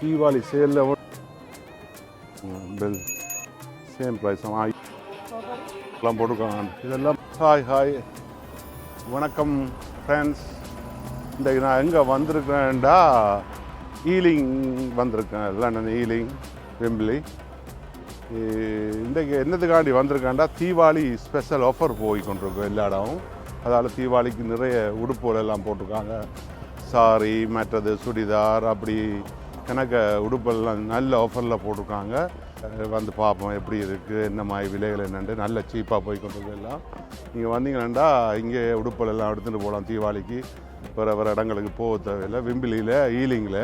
தீபாவளி சேலில் bell same price எல்லாம் போட்டுருக்காங்க. இதெல்லாம் ஹாய் ஹாய். வணக்கம் ஃப்ரெண்ட்ஸ் இன்றைக்கு நான் எங்கே வந்திருக்கேன்டா? ஈலிங் வந்திருக்கேன். லண்டன் ஈலிங் வெம்பிளி இன்றைக்கு என்னத்துக்காண்டி வந்திருக்கேன்டா? தீபாவளி ஸ்பெஷல் ஆஃபர் போய் கொண்டிருக்கோம் எல்லா இடமும். அதால் தீபாவளிக்கு நிறைய உடுப்புகள் எல்லாம் போட்டிருக்காங்க. சாரி மற்றது சுடிதார் அப்படி கணக்க உடுப்பெல்லாம் நல்ல ஆஃபரில் போட்டிருக்காங்க. வந்து பார்ப்போம் எப்படி இருக்குது என்ன மாதிரி விலைகள் என்னென்று நல்ல சீப்பாக போய் கொண்டு எல்லாம். நீங்கள் வந்தீங்கன்னா இங்கே உடுப்பல் எல்லாம் எடுத்துகிட்டு போகலாம் தீபாவளிக்கு. வேறு வேறு இடங்களுக்கு போக தேவையில்லை. விம்பிலியில் ஈலிங்கில்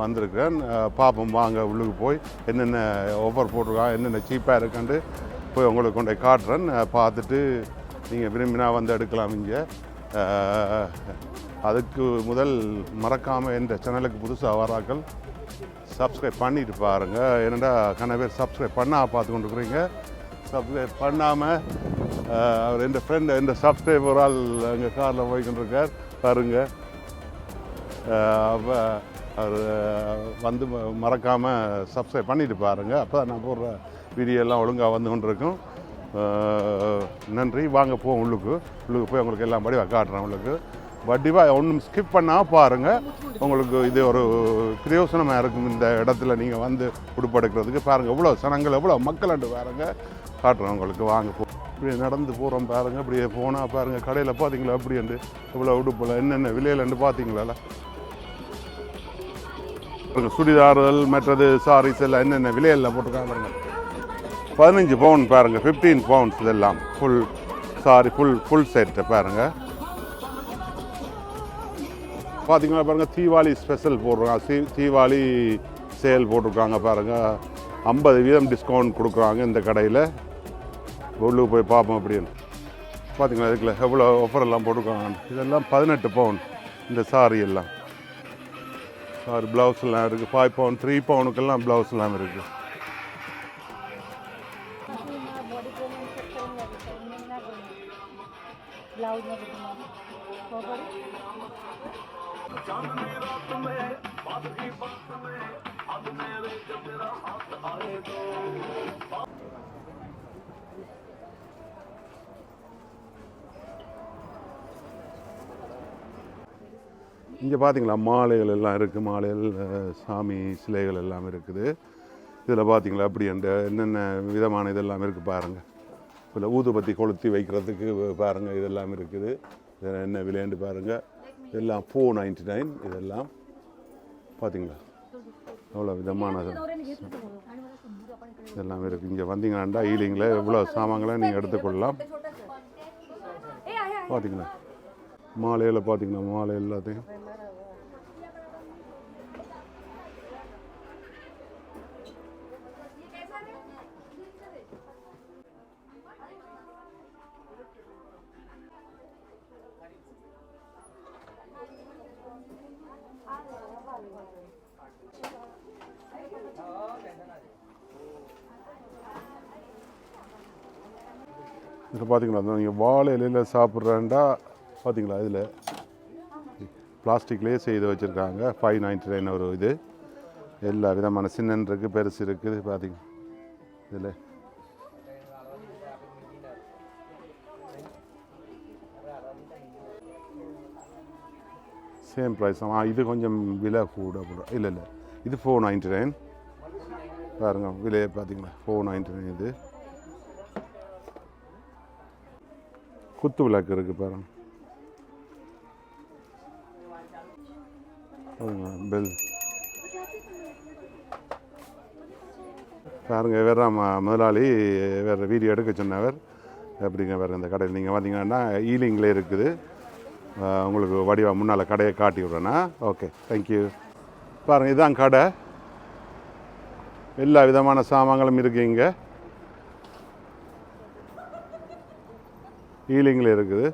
வந்திருக்கிறேன் பார்ப்போம் வாங்க உள்ளுக்கு போய் என்னென்ன ஆஃபர் போட்டிருக்காங்க என்னென்ன சீப்பாக இருக்குன்ட்டு போய் உங்களுக்கு கொண்டு போய் காட்டுறேன். பார்த்துட்டு நீங்கள் விரும்பினா வந்து எடுக்கலாம் இங்கே. அதுக்கு முதல் மறக்காமல் இந்த சேனலுக்கு புதுசாக வராக்கள் சப்ஸ்கிரைப் பண்ணிட்டு பாருங்கள் என்னடா கன பேர் சப்ஸ்கிரைப் பண்ணால் பார்த்து கொண்டு இருக்கிறீங்க சப்ஸ்கிரைப் பண்ணாமல் அவர் என் ஃப்ரெண்டு எந்த சப்ஸ்கிரைபரால் ஆள் எங்கள் காரில் போய்கிட்டு இருக்கார் பாருங்கள் அப்போ அவர் வந்து மறக்காமல் சப்ஸ்கிரைப் பண்ணிட்டு பாருங்கள் அப்போ நான் போடுற வீடியோலாம் ஒழுங்காக வந்து கொண்டிருக்கும். நன்றி. வாங்க போவோம் உள்ளுக்கு. உள்ளுக்கு போய் உங்களுக்கு எல்லாம் படி காட்டுறேன் உங்களுக்கு. வட்டிவாக ஒன்றும் ஸ்கிப் பண்ணால் பாருங்கள் உங்களுக்கு இது ஒரு பிரயோசனமாக இருக்கும் இந்த இடத்துல நீங்கள் வந்து உடுப்படுக்கிறதுக்கு பாருங்கள் எவ்வளோ சனங்கள் எவ்வளோ மக்கள் அண்டு பாருங்க. காட்டுறேன் உங்களுக்கு வாங்க போ. இப்படி நடந்து போகிறோம் பாருங்கள் இப்படியே போனால் பாருங்கள் கடையில் பார்த்தீங்களா அப்படின்ட்டு எவ்வளோ உடுப்பில் என்னென்ன விலையிலண்டு பார்த்தீங்களா பாருங்க சுடிதார்கள் மற்றது சாரீஸ் எல்லாம் என்னென்ன விலையெல்லாம் போட்டிருக்காங்க பாருங்கள் பதினஞ்சு பவுன் பாருங்கள் ஃபிஃப்டீன் பவுண்ட்ஸ் இதெல்லாம். Full sari full full set பாருங்கள் பார்த்திங்கன்னா பாருங்கள் தீபாவளி ஸ்பெஷல் போடுறாங்க. தீ தீபாவளி சேல் போட்டிருக்காங்க பாருங்கள் ஐம்பது வீதம் டிஸ்கவுண்ட் கொடுக்குறாங்க இந்த கடையில். உள்ளு போய் பார்ப்போம் அப்படின்னு பார்த்திங்களா இதுக்குள்ள எவ்வளோ ஆஃபர் எல்லாம் போட்டிருக்காங்க இதெல்லாம் பதினெட்டு பவுன் இந்த சாரி எல்லாம் சாரி ப்ளவுஸ்லாம் இருக்குது ஃபைவ் பவுன் த்ரீ பவுனுக்கெல்லாம் ப்ளவுஸ்லாம் இருக்குது ப்ளவுஸ் இங்கே பார்த்தீங்களா மாலைகள் எல்லாம் இருக்குது மாலைகள் சாமி சிலைகள் எல்லாம் இருக்குது. இதில் பார்த்தீங்களா அப்படி அந்த என்னென்ன விதமான இதெல்லாம் இருக்குது பாருங்கள் இதில் ஊதுபத்தி கொளுத்தி வைக்கிறதுக்கு பாருங்கள் இதெல்லாம் இருக்குது. இதில் என்ன விலைன்னு பாருங்கள் இதெல்லாம் ஃபோர் நைன்டி நைன் இதெல்லாம் பார்த்தீங்களா அவ்வளோ விதமான இதெல்லாம் இருக்குது இங்கே வந்தீங்கன்னா ஈலிங்கில் எவ்வளோ சாமான்களை நீங்கள் எடுத்துக்கொள்ளலாம். பார்த்தீங்களா மாலையில் பார்த்தீங்கன்னா மாலை எல்லாத்தையும்? பார்த்தீங்களா? அந்த நீங்கள் வாழை இலையில் சாப்பிட்றேன்டா. பார்த்தீங்களா இதில்? பிளாஸ்டிக்லேயே செய்து வச்சுருக்காங்க. ஃபைவ் நைன்டி நைன் ஒரு இது. எல்லா விதமான சின்னன் இருக்குது பெருசு இருக்குது பார்த்தீங்க இதில். சேம் ப்ரைஸ் ஆ இது கொஞ்சம் விலை கூட கூட. இல்லை இல்லை. இது ஃபோர் நைன்டி நைன் பாருங்கள் விலையை பார்த்தீங்களா? ஃபோர் நைன்டி நைன் இது. குத்து விளக்கு இருக்குது பாருங்க. பெல் பாருங்க வேற முதலாளி. வேறு வீடியோ எடுக்க சொன்னவர். எப்படிங்க வேறு இந்த கடையில் நீங்கள் வந்தீங்கன்னா ஈலிங்கில் இருக்குது. உங்களுக்கு வடிவா முன்னால் கடையை காட்டி விடுறேன்னா ஓகே தேங்க்யூ பாருங்கள் இதுதான் கடை. எல்லா விதமான சாமான்களும் இருக்குது இங்கே. ஈலிங்கில் இருக்குது.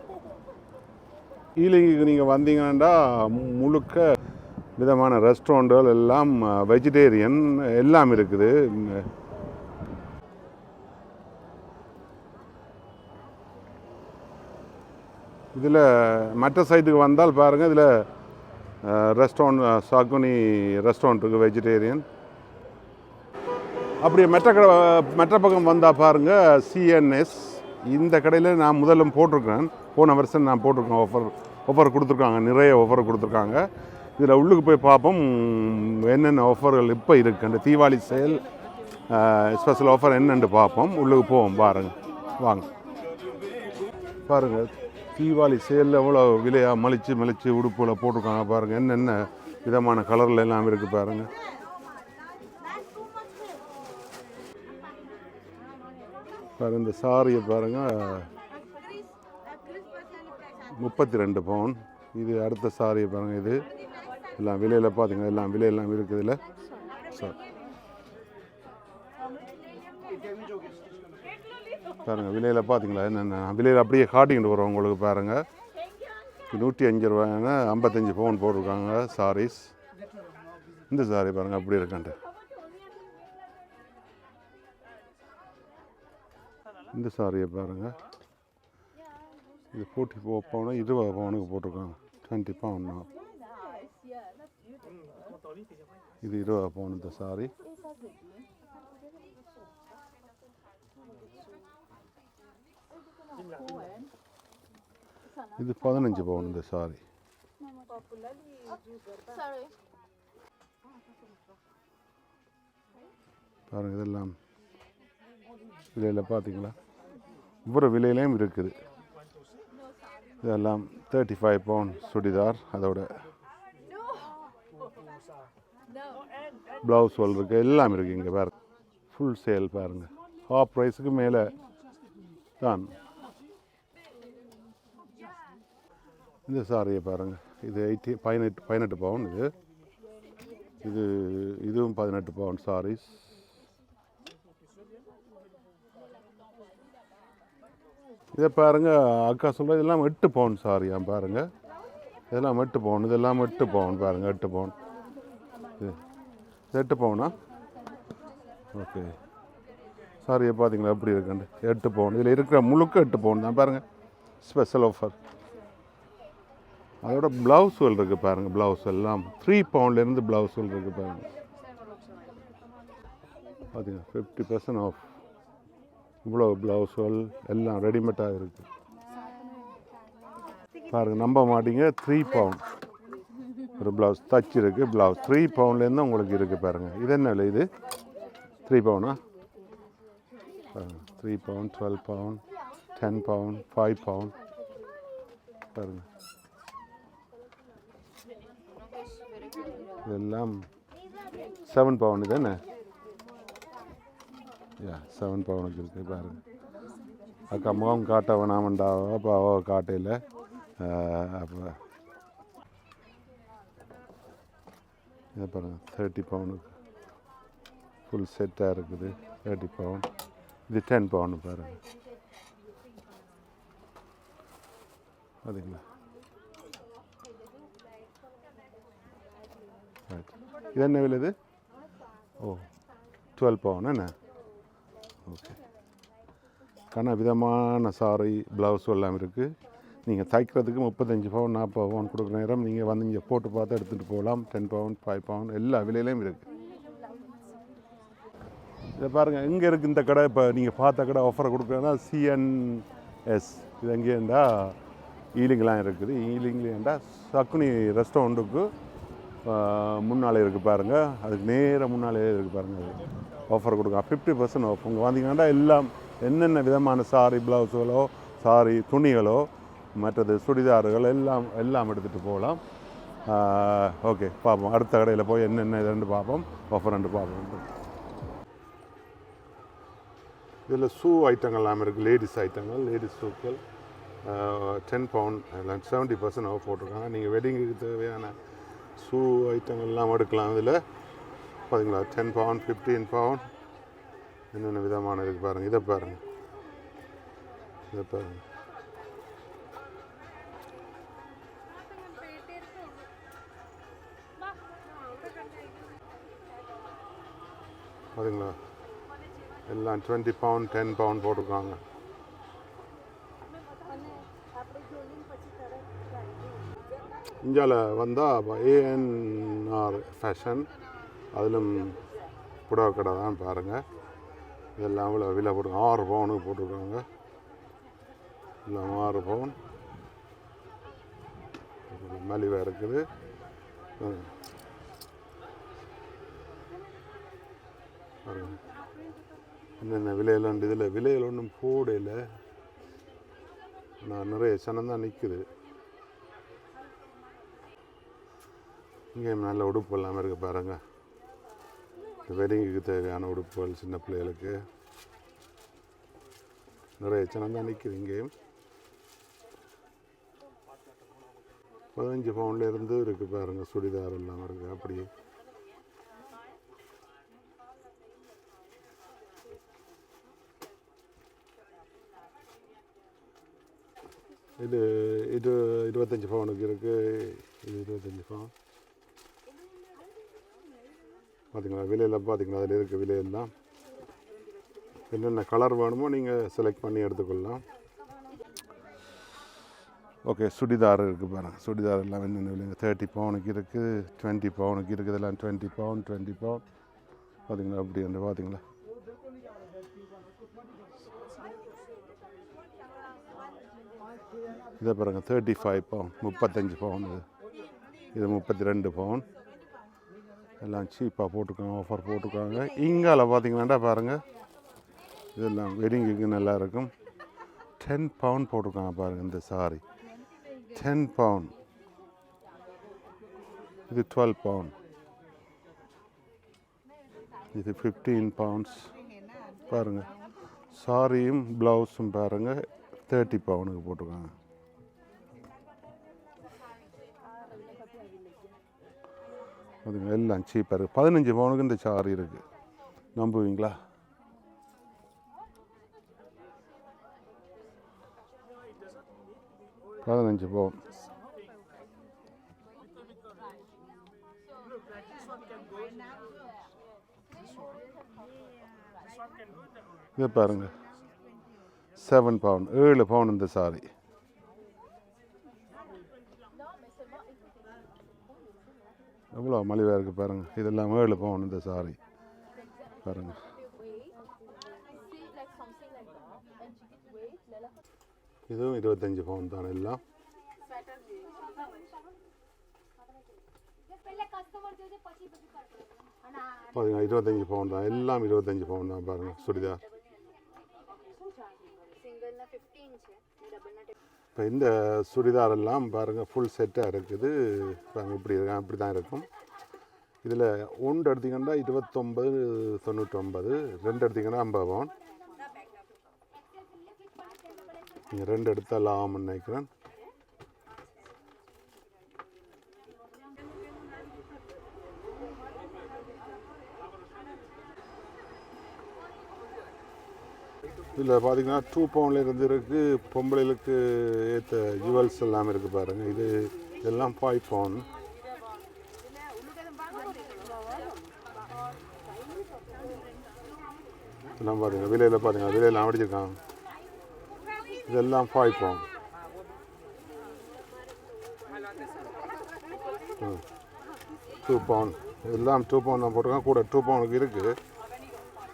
ஈலிங்குக்கு நீங்கள் வந்தீங்கன்னா முழுக்க விதமான ரெஸ்டாரண்ட்டுகள் எல்லாம் வெஜிடேரியன் எல்லாம் இருக்குது. இதில் மற்ற சைட்டுக்கு வந்தால் பாருங்கள் இதில் ரெஸ்டாரண்ட் சாக்குனி ரெஸ்டாரண்ட் இருக்குது வெஜிடேரியன் அப்படியே மெட்ட கடை மெட்ட பக்கம் வந்தால் பாருங்கள் சிஎன்எஸ் இந்த கடையில் நான் முதல்ல போட்டிருக்கிறேன். போன வருஷம் நான் போட்டிருக்கேன் ஆஃபர் ஆஃபர் கொடுத்துருக்காங்க. நிறைய ஆஃபர் கொடுத்துருக்காங்க. இதில் உள்ளுக்கு போய் பார்ப்போம் என்னென்ன ஆஃபர்கள் இப்போ இருக்குண்டு தீபாவளி சேல் ஸ்பெஷல் ஆஃபர் என்னென்னு பார்ப்போம். உள்ளுக்கு போவோம் பாருங்கள் வாங்க. பாருங்கள் தீபாவளி சேலில் எவ்வளோ விலையாக மலிச்சு மலிச்சு உடுப்பில் போட்டிருக்காங்க பாருங்கள் என்னென்ன விதமான கலரில் எல்லாம் இருக்குது பாருங்கள் பாருங்க இந்த சாரியை பாருங்கள் முப்பத்தி ரெண்டு பவுன். இது அடுத்த சாரியை பாருங்கள் இது. எல்லாம் விலையில் பார்த்துங்க எல்லாம் விலையெல்லாம் இருக்குது இல்லை சார். பாருங்கள் விலையில் பார்த்தீங்களா என்னென்ன? விலையில் அப்படியே காட்டிக்கிட்டு வரோம் உங்களுக்கு பாருங்கள் நூற்றி அஞ்சு ரூபாய்னா ஐம்பத்தஞ்சு பவுன் போட்டிருக்காங்க சாரீஸ் இந்த சாரி பாருங்கள் அப்படி இருக்கான்ட்டு. இந்த சாரியை பாருங்கள் இது போட்டி போ பவுனு இருபது பவுனுக்கு போட்டிருக்காங்க. டுவெண்ட்டி பவுன். இது இருபது பவுன் இந்த சாரி. இது பதினஞ்சு பவுன் இந்த சாரி. பாருங்கள் இதெல்லாம். இதில் பார்த்தீங்களா? இவ்வளோ விலையிலையும் இருக்குது. இதெல்லாம் தேர்ட்டி ஃபைவ் பவுண்ட் சுடிதார் அதோட ப்ளவுஸ் ஒல் இருக்குது எல்லாம் இருக்குது இங்கே பாருங்க. ஃபுல் சேல் பாருங்கள் ஹாஃப் ப்ரைஸுக்கு மேலே தான். இந்த சாரியை பாருங்கள் இது எயிட்டி பதினெட்டு பதினெட்டு பவுன் இது. இது இதுவும் பதினெட்டு பவுன் சாரீஸ் இதை பாருங்கள் அக்கா சொல்கிறது இதெல்லாம் எட்டு பவுன் சாரியா பாருங்கள் இதெல்லாம் எட்டு பவுன் இதெல்லாம் எட்டு பவுன் பாருங்கள் எட்டு பவுன். இது எட்டு பவுனா? ஓகே. சாரியை பார்த்தீங்களா எப்படி இருக்குண்டு எட்டு பவுன். இதில் இருக்கிற முழுக்க எட்டு பவுன் தான் பாருங்கள் ஸ்பெஷல் ஆஃபர் அதோட ப்ளவுஸ்கள் இருக்குது பாருங்கள் ப்ளவுஸ் எல்லாம். த்ரீ பவுண்ட்லேருந்து ப்ளவுஸ்கள் இருக்குது பாருங்கள் பார்த்தீங்கன்னா ஃபிஃப்டி பர்சன்ட் ஆஃப் இவ்வளோ ப்ளவுஸ்கள் எல்லாம் ரெடிமேடாக இருக்குது பாருங்கள் நம்ப மாட்டீங்க த்ரீ பவுண்ட் ஒரு ப்ளவுஸ் தச்சு இருக்குது ப்ளவுஸ் த்ரீ பவுண்ட்லேருந்து உங்களுக்கு இருக்குது பாருங்கள் இது என்ன விலை இது? Three பவுனா three pound twelve pound ten pound five pound பாருங்கள் இதெல்லாம் செவன் பவுன் இது என்ன யா செவன் பவுனுக்கு இருக்குது பாருங்க அக்கா முகம் காட்ட வேணாமண்டாவோ அப்போ அவ காட்டையில். அப்போ. இதை பாருங்கள் தேர்ட்டி பவுனுக்கு ஃபுல் செட்டாக இருக்குது தேர்ட்டி பவுன் இது டென் பவுன் பாருங்கள் அதுங்களா இது என்ன விலை இது? ஓ டுவெல் பவுன் என்ன? ஓகே. கன விதமான சாரி ப்ளவுஸ் எல்லாம் இருக்குது நீங்கள் தைக்கிறதுக்கு முப்பத்தஞ்சு பவுன் நாற்பது பவுன் கொடுக்குற நேரம் நீங்கள் வந்து இங்கே போட்டு பார்த்து எடுத்துகிட்டு போகலாம். டென் பவுன் ஃபைவ் பவுன் எல்லா விலையிலையும் இருக்குது இதை பாருங்கள் எங்கே இருக்குது இந்த கடை. இப்போ நீங்கள் பார்த்த கடை ஆஃபரை கொடுக்குறேன்னா சிஎன்எஸ் இது எங்கேண்டா ஈலிங்லாம் இருக்குது. ஈலிங்லேண்டா சக்குனி ரெஸ்டாரண்ட்டுக்கு முன்னாலே இருக்குது பாருங்கள் அதுக்கு நேராக முன்னாலே இருக்குது பாருங்கள் ஆஃபர் கொடுக்கலாம் ஃபிஃப்டி பர்சன்ட் ஆஃப் இங்கே வந்தீங்கன்னா எல்லாம் என்னென்ன விதமான சாரி ப்ளவுஸுகளோ சாரி துணிகளோ மற்றது சுடிதார்கள் எல்லாம் எல்லாம் எடுத்துகிட்டு போகலாம். ஓகே பார்ப்போம். அடுத்த கடையில் போய் என்னென்ன இதுன்னு பார்ப்போம். ஆஃபர் ரெண்டு பார்ப்போம். இதில் ஷூ ஐட்டங்கள்லாம் இருக்குது லேடிஸ் ஐட்டங்கள் லேடிஸ் ஷூக்கள் டென் பவுண்ட் எல்லாம் செவன்ட்டி பர்சன்ட் ஆஃப் போட்டிருக்காங்க. நீங்கள் வெட்டிங்குக்கு தேவையான ஷூ ஐட்டங்கள்லாம் எடுக்கலாம். இதில் பார்த்தீங்களா டென் பவுண்ட் ஃபிஃப்டீன் பவுண்ட் என்னென்ன விதமான இருக்குது பாருங்கள் இதை பாருங்கள் இதை பாருங்கள் பார்த்தீங்களா எல்லாம் டுவெண்ட்டி பவுண்ட் டென் பவுண்ட் போட்டிருக்காங்க. இந்தியாவில் வந்தால் ஏஎன்ஆர் ஃபேஷன் அதிலும் புடவை கடை தான் பாருங்கள் இதெல்லாம் இவ்வளோ விலை போட்டு ஆறு பவுனுக்கு போட்டிருக்காங்க. எல்லாம் ஆறு பவுன். மலிவாக இருக்குது. ம். விலையில் என்னென்ன இதில்? விலையில் ஒன்றும் போடையில் நான் நிறைய சனந்தான் நிற்குது இங்கேயும் நல்ல உடுப்பு எல்லாமே இருக்குது பாருங்கள் வெட்டிங்குக்கு தேவையான உடுப்புகள் சின்ன பிள்ளைகளுக்கு. நிறைய சனம் தான் நிற்குது பதினஞ்சு பவுண்ட்ல இருக்குது பாருங்கள் சுடிதார் எல்லாம் இருக்குது அப்படியே. இது இது இருபத்தஞ்சி பவுனுக்கு இருக்குது இது இருபத்தஞ்சி பவுன் பார்த்தீங்களா விலையெல்லாம் பார்த்தீங்களா அதில் இருக்க விலையெல்லாம். என்னென்ன கலர் வேணுமோ நீங்கள் செலக்ட் பண்ணி எடுத்துக்கொள்ளலாம். ஓகே சுடிதார் இருக்குது பாருங்கள் சுடிதார் எல்லாம் என்னென்ன விலைங்க? தேர்ட்டி பவுனுக்கு இருக்குது டுவெண்ட்டி பவுனுக்கு இருக்குது இதெல்லாம் டுவெண்ட்டி பவுன் டுவெண்ட்டி பவுன் பார்த்தீங்களா அப்படி என்று பார்த்தீங்களா இதை பாருங்கள் தேர்ட்டி ஃபைவ் பவுன் முப்பத்தஞ்சு பவுன் இது. இது முப்பத்தி ரெண்டு பவுன் எல்லாம் சீப்பாக போட்டிருக்காங்க ஆஃபர் போட்டிருக்காங்க இங்கால பார்த்தீங்கன்னாடா பாருங்கள் இதெல்லாம் வெட்டிங்குக்கு நல்லா இருக்கும். டென் பவுன் போட்டிருக்காங்க பாருங்கள் இந்த சாரி டென் பவுன் இது டுவெல் பவுன் இது ஃபிஃப்டீன் பவுண்ட்ஸ் பாருங்கள் சாரியும் ப்ளவுஸும் பாருங்கள் தேர்ட்டி பவுனுக்கு போட்டிருக்காங்க அதுங்க எல்லாம் சீப்பாக இருக்குது பதினஞ்சு பவுனுக்கு இந்த சாரி இருக்குது நம்புவீங்களா? பதினஞ்சு பவுன். இதை பாருங்கள் செவன் பவுன் ஏழு பவுன் இந்த சாரி எவ்வளோ மலிவாக இருக்குது பாருங்கள் இதெல்லாம் ஏழு பவுன் இந்த சாரி பாருங்கள் இதுவும் இருபத்தஞ்சி பவுன் தான் எல்லாம்? பார்த்தீங்கன்னா இருபத்தஞ்சி பவுன் தான். எல்லாம் இருபத்தஞ்சி பவுன் தான் பாருங்கள் சுடிதார். இப்போ இந்த சுடிதாரெல்லாம் பாருங்கள் ஃபுல் செட்டாக இருக்குது. இப்போ இப்படி அப்படி தான் இருக்கும். இதில் ஒன்று எடுத்திங்கன்னா இருபத்தொம்பது தொண்ணூற்றொம்பது ரெண்டு எடுத்திங்கன்னா ஐம்பது பவுன். நீங்கள் ரெண்டு எடுத்தால் லாபம்னு நினைக்கிறேன். இதில் பார்த்தீங்கன்னா டூ பவுண்டில் இருந்து இருக்குது பொம்பளைகளுக்கு ஏற்ற ஜுவல்ஸ் எல்லாம் இருக்குது பாருங்கள் இது இதெல்லாம் ஃபைவ் பவுன் இதெல்லாம் பாருங்கள் விலையில் பாருங்கள் விலையெல்லாம் அடிச்சிருக்கான் இதெல்லாம் ஃபைவ் பவுன் டூ பவுன் எல்லாம் டூ பவுன் தான் போட்டிருக்காங்க. கூட டூ பவுனுக்கு இருக்குது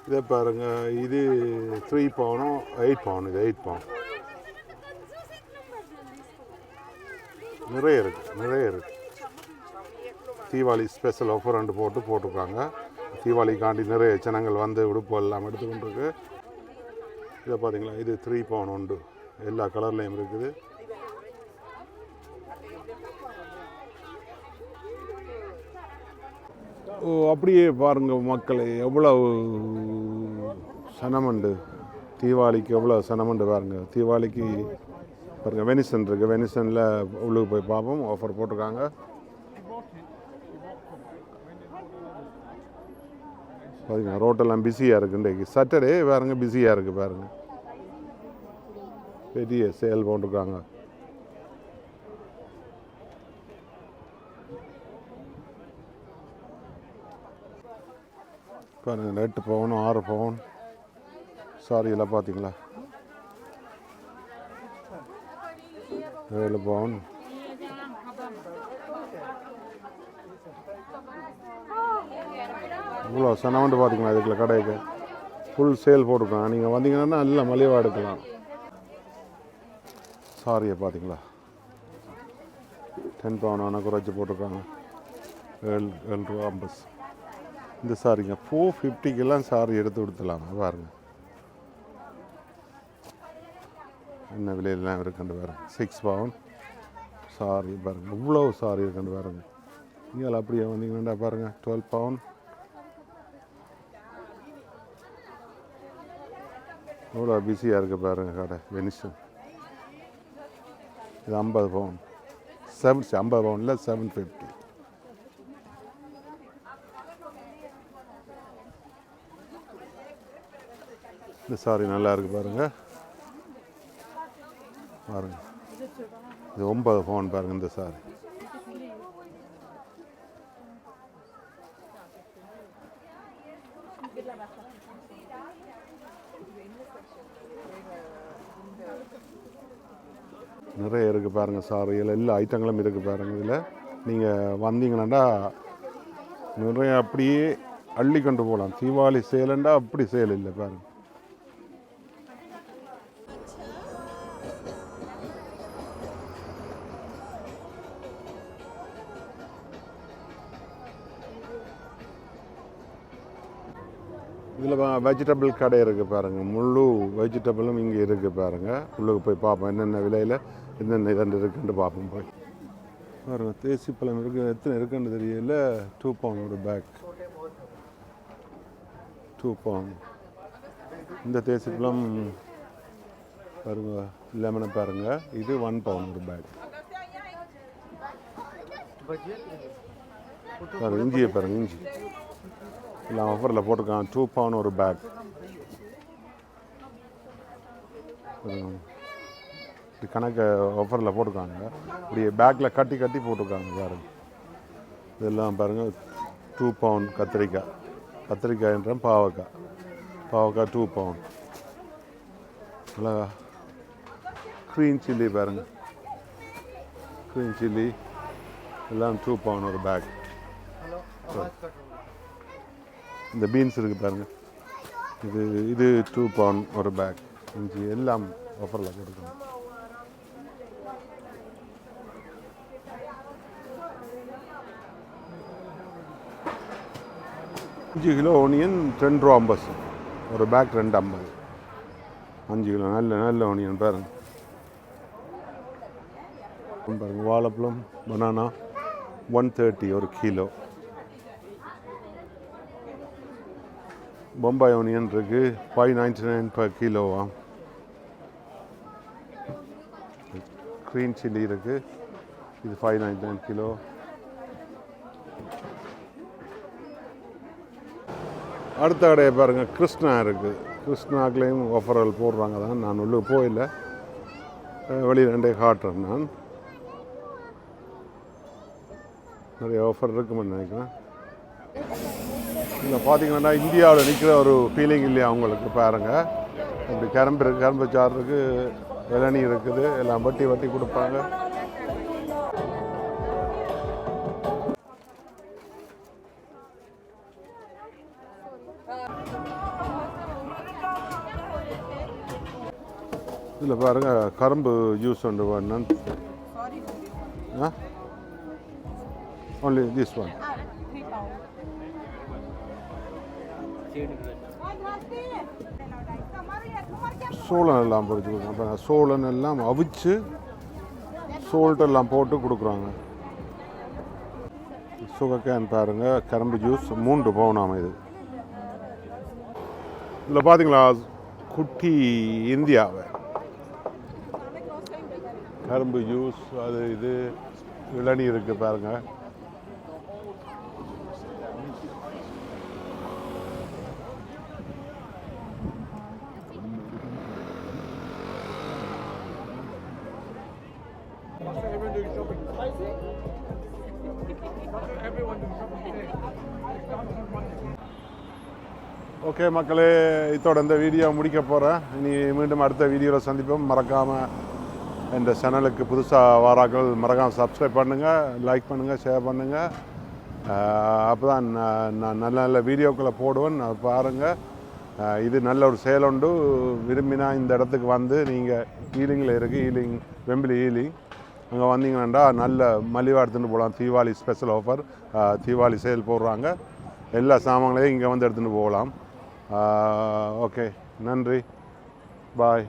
இதை பாருங்க இது த்ரீ பவுனும் எயிட் பவுன் இது எயிட் பவுன் நிறைய இருக்குது நிறைய இருக்குது தீபாவளி ஸ்பெஷல் ஆஃபர் ரெண்டு போட்டு போட்டிருக்காங்க. தீபாவளிக்காண்டி நிறைய ஜனங்கள் வந்து உடுப்பு எல்லாம் எடுத்துக்கொண்டிருக்கு. இதை பார்த்தீங்களா இது த்ரீ பவுன் உண்டு. எல்லா கலர்லேயும் இருக்குது. ஓ அப்படியே பாருங்கள் மக்களை எவ்வளவு சனமண்டு. தீபாவளிக்கு எவ்வளோ சனமண்டு பாருங்க. தீபாவளிக்கு பாருங்கள் வெனிசன் இருக்குது வெனிசனில் உள்ளுக்கு போய் பார்ப்போம். ஆஃபர் போட்டிருக்காங்க. பாருங்க ரோட்டெல்லாம் பிஸியாக இருக்குது இன்றைக்கு. சாட்டர்டே பாருங்க பிஸியாக இருக்குது பாருங்கள் பெரிய சேல் போட்டிருக்காங்க. பாருங்கள் எட்டு பவுன் ஆறு பவுன் சாரி எல்லாம் பார்த்தீங்களா? ஏழு பவுன் இவ்வளோ சனவண்டு பார்த்தீங்களா இதுக்குள்ள கடைக்கு? ஃபுல் சேல் போட்டிருக்கோம். நீங்கள் வந்தீங்கன்னா நல்ல மலிவாக எடுக்கலாம். சாரியை பார்த்தீங்களா? டென் பவுன் ஆனால் குறைச்சி போட்டிருக்காங்க. ஏழு ஏழு ரூபா ஐம்பது. இந்த சாரிங்க ஃபோர் ஃபிஃப்டிக்கெல்லாம் சாரி எடுத்து கொடுத்துலாங்க பாருங்கள் என்ன விலையெல்லாம் இருக்குன்னு பாருங்க. சிக்ஸ் பவுன் சாரி பாருங்க. இவ்வளோ சாரி இருக்குன்னு பாருங்க. நீங்கள் அப்படியே வந்தீங்கன்னா பாருங்க. டுவெல் பவுன் இவ்வளோ பிஸியாக இருக்குது பாருங்க கடை. வெனிஷன் இது ஐம்பது பவுன் செவன் ஐம்பது பவுனில் செவன் ஃபிஃப்டி இந்த சாரி நல்லா இருக்கு பாருங்கள் பாருங்க. இது ஒன்பது ஃபோன் பாருங்க இந்த சாரி நிறைய இருக்குது பாருங்கள் இதில் எல்லா ஐட்டங்களும் இருக்குது பாருங்கள் இதில் நீங்கள் வந்தீங்கன்னா நிறைய அப்படியே அள்ளி கொண்டு போகலாம். தீபாவளி சேலண்டா அப்படி சேல் இல்லை பாருங்க. வெஜிடபிள் கடை இருக்குது பாருங்கள் முழு வெஜிடபிளும் இங்கே இருக்குது பாருங்கள் உள்ளுக்கு போய் பார்ப்போம். என்னென்ன விலையில் என்னென்ன இதண்டு இருக்குன்னு பார்ப்போம் போய். பாருங்கள் தேசி பழம் இருக்குது எத்தனை இருக்குன்னு தெரியல. டூ பவுன் ஒரு பேக் டூ பவுன் இந்த தேசி பழம் பாருங்க லெமனை பாருங்கள் இது ஒன் பவுன் ஒரு பேக் பாருங்க இஞ்சியை பாருங்கள் இஞ்சி. எல்லாம் ஆஃபரில் போட்டிருக்கான். டூ பவுன் ஒரு பேக் இது கணக்கு ஆஃபரில் போட்டிருக்காங்க இப்படி பேக்கில் கட்டி கட்டி போட்டிருக்காங்க பாருங்க இதெல்லாம் பாருங்கள் டூ பவுன் கத்திரிக்காய். கத்திரிக்காய்ன்ற பாவக்காய். பாவக்காய் டூ பவுன் அழகா. க்ரீன் சில்லி பாருங்க. க்ரீன் சில்லி எல்லாம் டூ பவுன் ஒரு பேக் இந்த பீன்ஸ் இருக்குது பாருங்கள் இது இது டூ பவுன் ஒரு பேக் இஞ்சி எல்லாம் ஆஃபரில் கொடுக்கணும். அஞ்சு கிலோ ஒனியன் ரெண்டு ரூபா ஐம்பது. ஒரு பேக் ரெண்டு ஐம்பது. அஞ்சு கிலோ நல்ல நல்ல ஒனியன் பாருங்க. பாருங்கள் வாழைப்பழம் பனானா ஒன் தேர்ட்டி ஒரு கிலோ பொம்பாய் ஒனியன் இருக்கு. ஃபைவ் நைன்டி நைன் பர் கிலோவா க்ரீன் சில்லி இருக்கு. இது ஃபைவ் நைன்டி நைன் கிலோ அடுத்த கடையை பாருங்கள் கிருஷ்ணா இருக்குது கிருஷ்ணாக்குலேயும் ஆஃபர்கள் போடுறாங்க தான். நான் உள்ளே போயில. வெளியில் ரெண்டே காட்டுறேன் நான். நிறைய ஆஃபர் இருக்குமென்னு நினைக்கிறேன். இந்த பார்த்தீங்கன்னா இந்தியாவில் நிற்கிற ஒரு ஃபீலிங் இல்லையா அவங்களுக்கு பாருங்கள் இப்படி கரும்பு இருக்குது கரும்பு சாறு இருக்குது இளநீ இருக்குது எல்லாம் வட்டி வட்டி கொடுப்பாங்க. இதில் பாருங்க கரும்பு ஜூஸ் ஒன்று வேணும் ஆ? திஸ் ஒன் சோளம் எல்லாம் பொறிச்சு கொடுக்குறாங்க. சோளம் எல்லாம் அவிச்சு சோல்ட் எல்லாம் போட்டு கொடுக்குறாங்க. சுகர் கேன் பாருங்க கரும்பு ஜூஸ் மூன்று பவுனாம இது. இதில் பார்த்தீங்களா குட்டி இந்தியாவை. கரும்பு ஜூஸ் அது இது இளநீர் இருக்குது பாருங்கள் ஓகே மக்களே இதோட இந்த வீடியோ முடிக்க போகிறேன் இனி மீண்டும் அடுத்த வீடியோவில் சந்திப்போம். மறக்காமல் இந்த சேனலுக்கு புதுசாக வாராக்கள் மறக்காமல் சப்ஸ்கிரைப் பண்ணுங்கள் லைக் பண்ணுங்கள் ஷேர் பண்ணுங்கள் அப்போ தான் நான் நல்ல நல்ல வீடியோக்களை போடுவேன். அதை பாருங்கள் இது நல்ல ஒரு செயலுண்டு உண்டு. விரும்பினா இந்த இடத்துக்கு வந்து நீங்கள் ஈலிங்கில் இருக்குது ஈலிங் வெம்பிலி ஈலிங் அங்கே வந்தீங்கன்னா நல்ல மலிவாக எடுத்துகிட்டு போகலாம் Deepavali special offer Deepavali sale போடுறாங்க. எல்லா சாமான்களையும் இங்கே வந்து எடுத்துகிட்டு போகலாம். ஓகே நன்றி பாய்